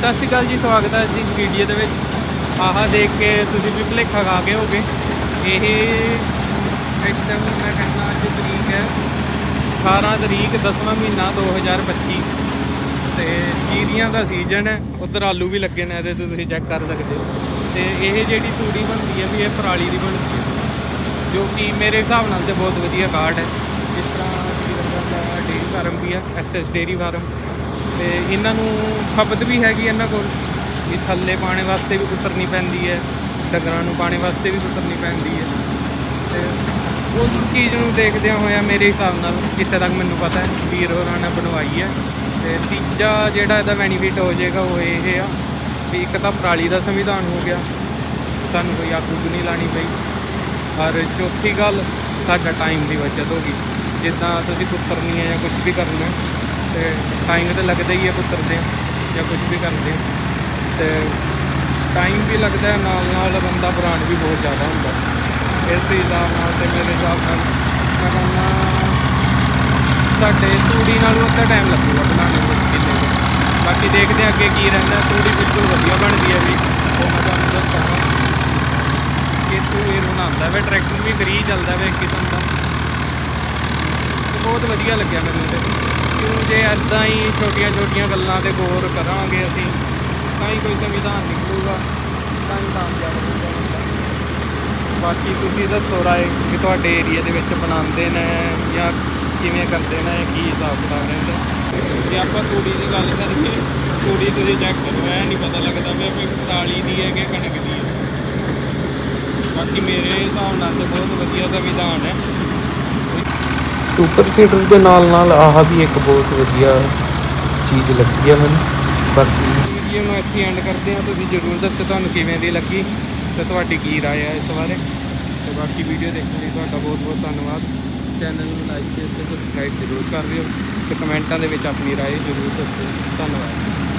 ਸਤਿ ਸ਼੍ਰੀ ਅਕਾਲ ਜੀ, ਸਵਾਗਤ ਹੈ ਜੀ ਵੀਡੀਓ ਦੇ ਵਿੱਚ। ਆਹਾ ਦੇਖ ਕੇ ਤੁਸੀਂ ਵੀ ਭੁਲੇਖਾ ਖਾ ਗਏ ਹੋਗੇ ਇਹ ਇਸ ਮੈਂ ਕਹਿੰਦਾ ਅੱਜ ਤਰੀਕ ਹੈ 18 ਤਰੀਕ 10ਵਾਂ ਮਹੀਨਾ 2025 ਤੇ ਜੀਰੀਆਂ ਦਾ ਸੀਜ਼ਨ ਹੈ, ਉਧਰ ਆਲੂ ਵੀ ਲੱਗੇ ਨੇ, ਇਹਦੇ ਤੇ ਤੁਸੀਂ ਚੈੱਕ ਕਰ ਸਕਦੇ ਹੋ। ਤੇ ਇਹ ਜਿਹੜੀ ਤੂੜੀ ਬਣਦੀ ਹੈ ਵੀ ਇਹ ਪਰਾਲੀ ਦੀ ਬਣਦੀ ਹੈ, ਜੋ ਕਿ ਮੇਰੇ ਹਿਸਾਬ ਨਾਲ ਤੇ ਬਹੁਤ ਵਧੀਆ ਕਾਰਡ ਹੈ। ਜਿਸ ਤਰ੍ਹਾਂ ਸ਼੍ਰੀਨਗਰ ਦਾ ਡੇਰੀ ਫਾਰਮ ਵੀ ਹੈ ਐਸਐਸ ਡੇਰੀ ਫਾਰਮ। ਤੇ ਇਹਨਾਂ ਨੂੰ ਖਪਤ ਵੀ ਹੈਗੀ ਇਹਨਾਂ ਕੋਲ ਇਹ ਥੱਲੇ ਪਾਣੇ ਵਾਸਤੇ ਵੀ ਉਤਰਨੀ ਪੈਂਦੀ ਹੈ, ਡੰਗਰਾਂ ਨੂੰ ਪਾਣੇ ਵਾਸਤੇ ਵੀ ਉਤਰਨੀ ਪੈਂਦੀ ਹੈ। ਤੇ ਉਸ ਚੀਜ਼ ਨੂੰ ਦੇਖਦਿਆਂ ਹੋਇਆ ਮੇਰੇ ਹਿਸਾਬ ਨਾਲ ਜਿੱਥੇ ਤੱਕ ਮੈਨੂੰ ਪਤਾ ਹੈ, ਵੀਰ ਹੋਰਾਂ ਨੇ ਬਣਵਾਈ ਹੈ। ਤੇ ਤੀਜਾ ਜਿਹੜਾ ਇਹਦਾ ਬੈਨੀਫਿਟ ਹੋ ਜਾਏਗਾ ਉਹ ਇਹ ਆ ਵੀ ਇੱਕ ਤਾਂ ਪਰਾਲੀ ਦਾ ਸੰਵਿਧਾਨ ਹੋ ਗਿਆ, ਸਾਨੂੰ ਕੋਈ ਅੱਗ ਉੱਗ ਨਹੀਂ ਲਾਣੀ ਪਈ। ਔਰ ਚੌਥੀ ਗੱਲ, ਸਾਡਾ ਟਾਈਮ ਦੀ ਬਚਤ ਹੋ ਗਈ। ਜਿੱਦਾਂ ਤੁਸੀਂ ਕੁੱਤਰਨੀ ਹੈ ਜਾਂ ਕੁਝ ਵੀ ਕਰਨਾ ਤੇ ਟਾਈਮ ਤਾਂ ਲੱਗਦਾ ਹੀ ਹੈ ਪੁੱਤਰਦੇ ਜਾਂ ਕੁਝ ਵੀ ਕਰਦੇ ਆ। ਤੇ ਟਾਈਮ ਵੀ ਲੱਗਦਾ ਨਾਲ ਨਾਲ ਬੰਦਾ ਬਰਾਂਡ ਵੀ ਬਹੁਤ ਜ਼ਿਆਦਾ ਹੁੰਦਾ। ਇਸ ਹਿਸਾਬ ਨਾਲ ਤੇ ਮੇਰੇ ਹਿਸਾਬ ਨਾਲ ਮੈਂ ਕਹਿੰਦਾ ਸਾਡੇ ਤੂੜੀ ਨਾਲੋਂ ਅੱਧਾ ਟਾਈਮ ਲੱਗੂਗਾ ਬਣਾਉਣ ਵਿੱਚ ਕਿੱਲੇ ਬਾਕੀ ਦੇਖਦੇ ਹਾਂ ਅੱਗੇ ਕੀ ਰਹਿੰਦਾ, ਤੂੜੀ ਬਿਲਕੁਲ ਵਧੀਆ ਬਣਦੀ ਹੈ ਵੀ। ਉਹ ਮੈਂ ਤੁਹਾਨੂੰ ਦੱਸਾਂਗਾ ਕਿ ਤੂੰ ਇਹ ਬਣਾਉਂਦਾ ਵੇ, ਟਰੈਕਟਰ ਵੀ ਫਰੀ ਚੱਲਦਾ ਵੇ ਇੱਕ ਕਿਸਮ ਦਾ ਬਹੁਤ ਵਧੀਆ ਲੱਗਿਆ ਮੈਨੂੰ ਤੇ ਕਿਉਂ ਜੇ ਐਦਾਂ ਹੀ ਛੋਟੀਆਂ ਛੋਟੀਆਂ ਗੱਲਾਂ ਤੇ ਗੌਰ ਕਰਾਂਗੇ ਅਸੀਂ, ਤਾਂ ਹੀ ਕੋਈ ਸੰਵਿਧਾਨ ਨਿਕਲੂਗਾ, ਤਾਂ ਹੀ ਕਾਮਯਾਬ ਹੋਊਗਾ ਬਾਕੀ ਤੁਸੀਂ ਦੱਸੋ ਰਾਏ ਕਿ ਤੁਹਾਡੇ ਏਰੀਆ ਦੇ ਵਿੱਚ ਬਣਾਉਂਦੇ ਨੇ ਜਾਂ ਕਿਵੇਂ ਕਰਦੇ ਨੇ, ਕੀ ਹਿਸਾਬ ਕਿਤਾਬ ਰਹਿੰਦਾ? ਜੇ ਆਪਾਂ ਤੂੜੀ ਦੀ ਗੱਲ ਕਰੀਏ, ਤੂੜੀ ਤੁਸੀਂ ਚੈੱਕ ਕਰੋ, ਐ ਨਹੀਂ ਪਤਾ ਲੱਗਦਾ ਵੀ ਇਹ ਪਰਾਲੀ ਦੀ ਹੈ ਕਿ ਕਣਕ ਦੀ ਹੈ। ਬਾਕੀ ਮੇਰੇ ਹਿਸਾਬ ਨਾਲ ਤਾਂ ਬਹੁਤ ਵਧੀਆ ਸੰਵਿਧਾਨ ਹੈ। ਸੁਪਰ ਸੀਡਰ ਦੇ ਨਾਲ ਨਾਲ ਆਹ ਵੀ ਇੱਕ ਬਹੁਤ ਵਧੀਆ ਚੀਜ਼ ਲੱਗੀ ਆ ਮੈਨੂੰ। ਬਾਕੀ ਵੀਡੀਓ ਨੂੰ ਇੱਥੇ ਐਂਡ ਕਰਦੇ ਹਾਂ, ਤੁਸੀਂ ਜਰੂਰ ਦੱਸੋ ਤੁਹਾਨੂੰ ਕਿਵੇਂ ਦੀ ਲੱਗੀ ਤੇ ਤੁਹਾਡੀ ਕੀ ਰਾਏ ਹੈ ਇਸ ਬਾਰੇ। ਤੇ ਬਾਕੀ ਵੀਡੀਓ ਦੇਖਣ ਲਈ ਤੁਹਾਡਾ ਬਹੁਤ ਬਹੁਤ ਧੰਨਵਾਦ। ਚੈਨਲ ਨੂੰ ਲਾਈਕ ਤੇ ਸਬਸਕ੍ਰਾਈਬ ਜ਼ਰੂਰ ਕਰ ਦਿਓ ਤੇ ਕਮੈਂਟਾਂ ਦੇ ਵਿੱਚ ਆਪਣੀ ਰਾਏ ਜ਼ਰੂਰ ਦੱਸੋ। ਧੰਨਵਾਦ।